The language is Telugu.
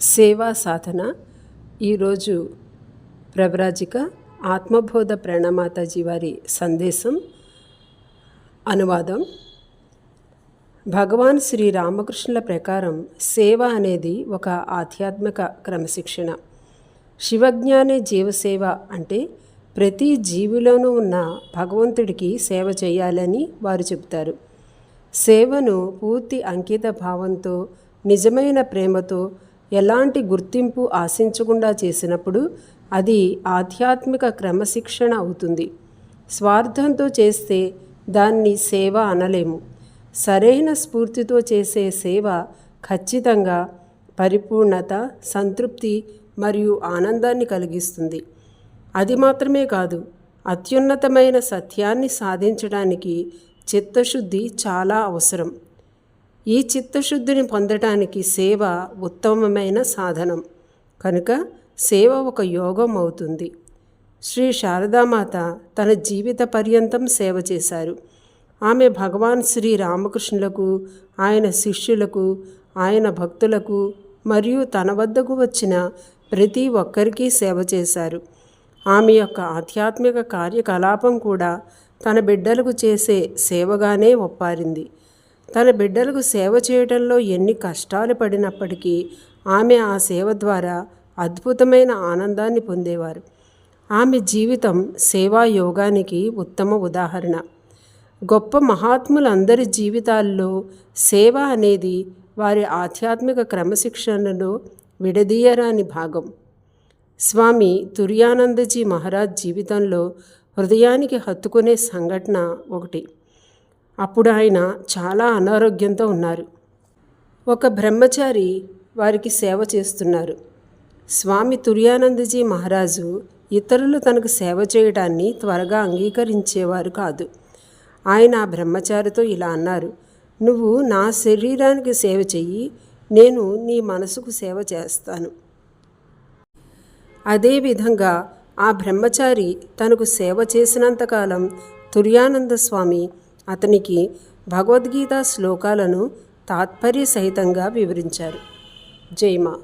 సేవా సాధన ఈరోజు ప్రవ్రాజిక ఆత్మబోధ ప్రణమాతాజీ వారి సందేశం అనువాదం. భగవాన్ శ్రీ రామకృష్ణుల ప్రకారం సేవ అనేది ఒక ఆధ్యాత్మిక క్రమశిక్షణ. శివజ్ఞానే జీవసేవ అంటే ప్రతి జీవిలోనూ ఉన్న భగవంతుడికి సేవ చేయాలని వారు చెబుతారు. సేవను పూర్తి అంకిత భావంతో నిజమైన ప్రేమతో ఎలాంటి గుర్తింపు ఆశించకుండా చేసినప్పుడు అది ఆధ్యాత్మిక క్రమశిక్షణ అవుతుంది. స్వార్థంతో చేస్తే దాన్ని సేవ అనలేము. సరైన స్ఫూర్తితో చేసే సేవ ఖచ్చితంగా పరిపూర్ణత సంతృప్తి మరియు ఆనందాన్ని కలిగిస్తుంది. అది మాత్రమే కాదు అత్యున్నతమైన సత్యాన్ని సాధించడానికి చిత్తశుద్ధి చాలా అవసరం. ఈ చిత్తశుద్ధిని పొందటానికి సేవ ఉత్తమమైన సాధనం. కనుక సేవ ఒక యోగం అవుతుంది. శ్రీ శారదామాత తన జీవిత పర్యంతం సేవ చేశారు. ఆమె భగవాన్ శ్రీ రామకృష్ణులకు ఆయన శిష్యులకు ఆయన భక్తులకు మరియు తన వద్దకు వచ్చిన ప్రతి ఒక్కరికి సేవ చేశారు. ఆమె యొక్క ఆధ్యాత్మిక కార్యకలాపం కూడా తన బిడ్డలకు చేసే సేవగానే ఒప్పారింది. తన బిడ్డలకు సేవ చేయటంలో ఎన్ని కష్టాలు పడినప్పటికీ ఆమె ఆ సేవ ద్వారా అద్భుతమైన ఆనందాన్ని పొందేవారు. ఆమె జీవితం సేవా యోగానికి ఉత్తమ ఉదాహరణ. గొప్ప మహాత్ములందరి జీవితాల్లో సేవ అనేది వారి ఆధ్యాత్మిక క్రమశిక్షణలో విడదీయరాని భాగం. స్వామి తుర్యానందజీ మహారాజ్ జీవితంలో హృదయానికి హత్తుకునే సంఘటన ఒకటి. అప్పుడు ఆయన చాలా అనారోగ్యంతో ఉన్నారు. ఒక బ్రహ్మచారి వారికి సేవ చేస్తున్నారు. స్వామి తుర్యానందజీ మహారాజు ఇతరులు తనకు సేవ చేయడాన్ని త్వరగా అంగీకరించేవారు కాదు. ఆయన ఆ బ్రహ్మచారితో ఇలా అన్నారు నువ్వు నా శరీరానికి సేవ చెయ్యి నేను నీ మనసుకు సేవ చేస్తాను. అదేవిధంగా ఆ బ్రహ్మచారి తనకు సేవ చేసినంతకాలం తుర్యానంద స్వామి అతనికి భగవద్గీత శ్లోకాలను తాత్పర్య సహితంగా వివరించారు. జైమా